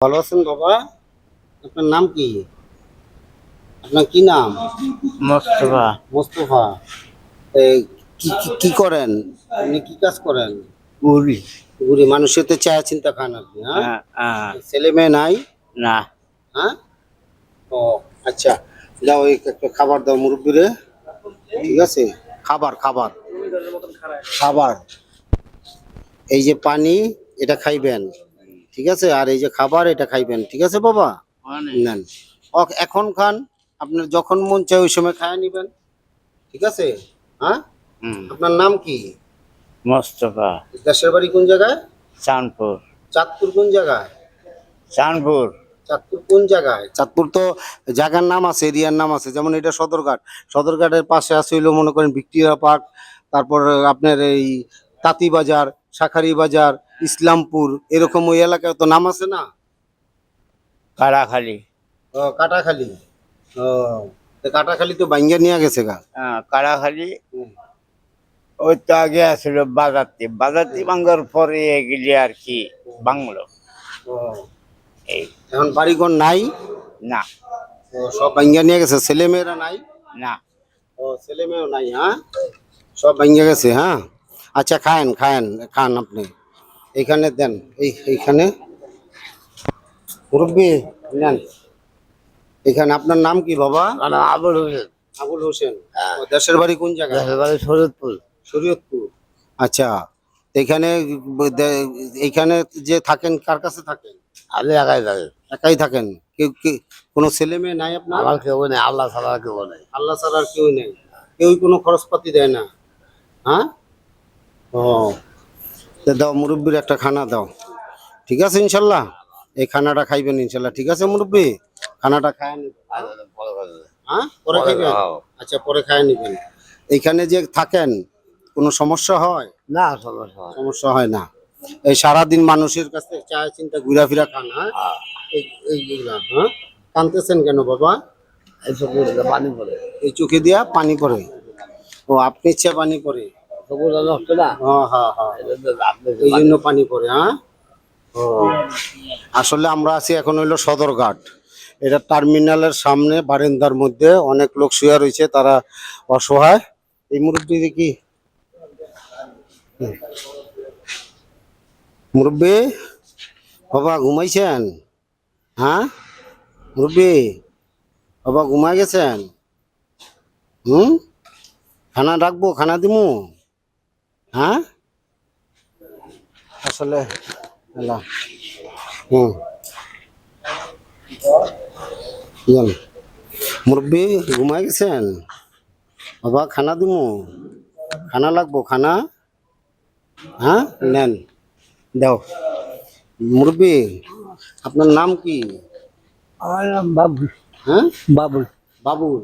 ভালো আছেন বাবা? আপনার নাম কি? আপনার কি নাম? মোস্তফা। মোস্তফা। কি করেন? আপনি কি কাজ করেন? পুরি ঘুরে মানুষের তো চায় চিন্তা খান আপনি হ্যাঁ? হ্যাঁ, হ্যাঁ, ছেলে মেয়ে নাই? না। হ্যাঁ? ও আচ্ছা। যাও একটা খাবার দাও মুরব্বীরে। ঠিক আছে? খাবার খাবার। খাবার। এই যে পানি এটা খাইবেন। ঠিক আছে? আর এই যে খাবার এটা খাইবেন। ঠিক আছে বাবা? নেন। ও- এখন খান। আপনার যখন মন চায় ওই সময় খায় নিবেন। ঠিক আছে? হ্যাঁ? আপনার নাম কি? মোস্তফা। দেশের বাড়ি কোন জায়গায়? চাঁদপুর। চাঁদপুর কোন জায়গায়? চাঁদপুর। চাঁদপুর কোন জায়গায়? চাঁদপুর তো জায়গার নাম আছে এরিয়ার নাম আছে। যেমন এটা সদরঘাট। সদরঘাটের পাশে আছে হইল মনে করেন ভিক্টোরিয়া পার্ক। তারপর আপনার এই তাঁতি বাজার শাখারি বাজার ইসলামপুর এরকম ওই এলাকায় তো নাম আছে না? কারাখালি ও কাটাখালি। ও তো কাটাখালি তো ভাঙ্গা নিয়ে গেছে গা? হ্যাঁ কারাখালি ওই তো আগে আসছিল বাজারটি বাজারটি ভাঙ্গার পরে এগুলি আর কি বাংলো। ও। এই। এখন বাড়িঘর নাই? না। ও সব ভাঙ্গা নিয়ে গেছে? ছেলে মেয়েরা নাই? না। ও ছেলে মেয়েও নাই হ্যাঁ? সব ভেঙে গেছে হ্যাঁ? আচ্ছা খায়েন খায়েন খান আপনি। এইখানে দেন এই এইখানে। মুরব্বী নেন। এখানে আপনার নাম কি বাবা? আবুল হোসেন। আবুল হোসেন। ও, দেশের বাড়ি কোন জায়গায়? শরৎপুর শরীয়তপুর আচ্ছা এখানে এইখানে যে থাকেন কার কাছে থাকেন? আমি একাই থাকি। একাই থাকেন? কেউ কি কোনো ছেলে মেয়ে নাই আপনার? আমার কেউ নেই আল্লাহ ছাড়া কেউ নেই। আল্লাহ ছাড়া কেউ নেই। কেউই কোনো খরচপাতি দেয় না। হ্যাঁ? তো দাও মুরব্বির একটা খানা দাও। ঠিক আছে ইনশাল্লাহ? এই খানাটা খাইবেন ইনশাল্লাহ। ঠিক আছে মুরব্বি? খানাটা খায় হ্যাঁ? পরে খাইবেন? আচ্ছা পরে খায় নিবেন। এইখানে যে থাকেন কোনো সমস্যা হয়? না সমস্যা হয় সমস্যা হয় না। এই সারাদিন মানুষের কাছে চায় চিন্তা ঘুরাফিরা খান হ্যাঁ? এই- এইগুলা হ্যাঁ? কানতেছেন কেন বাবা? এই চোখে দিয়া পানি পড়ে। ও আপনি ইচ্ছা পানি পড়ে। সবুজ নষ্ট না হ্যাঁ হ্যাঁ হ্যাঁ। এই জন্য পানি পড়ে হ্যাঁ? ও। আসলে আমরা আছি এখন হইল সদরঘাট। এটা টার্মিনালের সামনে বারান্দার মধ্যে। অনেক লোক শুয়ে রয়েছে তারা অসহায়। এই মুরব্বী দেখি। হুম। মুরব্বী বাবা ঘুমাইছেন? হ্যাঁ? মুরব্বী বাবা ঘুমাই গেছেন? হুম? খানা রাখব খানা দিমু? হ্যাঁ? আসলে হুম। মুরব্বী ঘুমাই গেছেন? বাবা খানা দিমু? খানা লাগবো খানা? হ্যাঁ? নেন। দাও। মুরব্বী আপনার নাম কি? আমার নাম বাবু হ্যাঁ? বাবুল। বাবুল।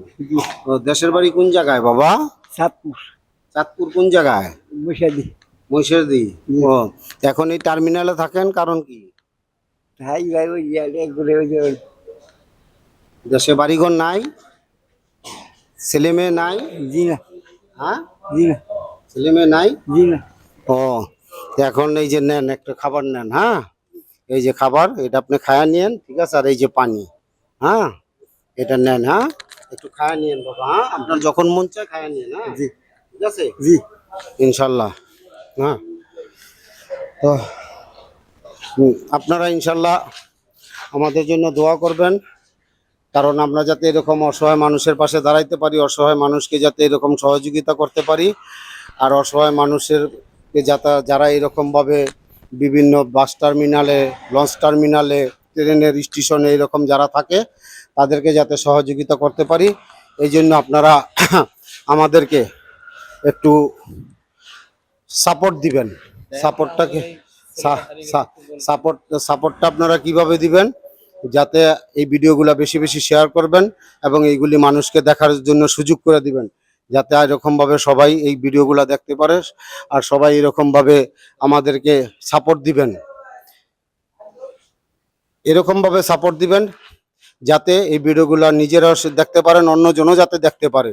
দেশের বাড়ি কোন জায়গায় বাবা? সাতপুর। চাঁদপুর কোন জায়গায়? বসাদি মহিষেরদি ও এখন এই টার্মিনালে থাকেন কারণ কি? ভাই ভাই ওই ঘুরে ওই যে দেশে বাড়িঘর নাই ছেলে মেয়ে নাই? জি না। হ্যাঁ? জি না। ছেলে মেয়ে নাই? জি না। ও এখন এই যে নেন একটা খাবার নেন হ্যাঁ? এই যে খাবার এটা আপনি খায়া নিয়েন ঠিক আছে? আর এই যে পানি হ্যাঁ? এটা নেন হ্যাঁ? একটু খায়া নিয়েন বাবা হ্যাঁ? আপনার যখন মন চায় খায়া নিয়েন হ্যাঁ? জি। ইনশাল্লাহ। হ্যাঁ তো আপনারা ইনশাল্লাহ আমাদের জন্য দোয়া করবেন। কারণ আমরা যাতে এরকম অসহায় মানুষের পাশে দাঁড়াইতে পারি, অসহায় মানুষকে যাতে এরকম সহযোগিতা করতে পারি, আর অসহায় মানুষের যাতে, যারা এরকমভাবে বিভিন্ন বাস টার্মিনালে, লঞ্চ টার্মিনালে, ট্রেনের স্টেশনে এরকম যারা থাকে, তাদেরকে যাতে সহযোগিতা করতে পারি। এই জন্য আপনারা আমাদেরকে একটু সাপোর্ট দিবেন। সাপোর্টটাকে সাপোর্ট সাপোর্টটা আপনারা কীভাবে দিবেন? যাতে এই ভিডিওগুলো বেশি বেশি শেয়ার করবেন এবং এইগুলি মানুষকে দেখার জন্য সুযোগ করে দিবেন। যাতে এরকমভাবে সবাই এই ভিডিওগুলো দেখতে পারে আর সবাই এরকমভাবে আমাদেরকে সাপোর্ট দিবেন। এরকমভাবে সাপোর্ট দিবেন যাতে এই ভিডিওগুলো নিজেরাও দেখতে পারেন অন্যজনও যাতে দেখতে পারে।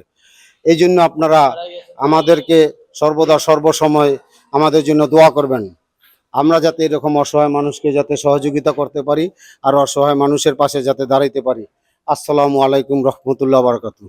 এই জন্য আপনারা আমাদেরকে সর্বদা সর্বসময় আমাদের জন্য দোয়া করবেন। আমরা যাতে এরকম অসহায় মানুষকে যাতে সহযোগিতা করতে পারি আর অসহায় মানুষের পাশে যাতে দাঁড়াইতে পারি। আসসালামু আলাইকুম রহমতুল্লাহ বারকাতু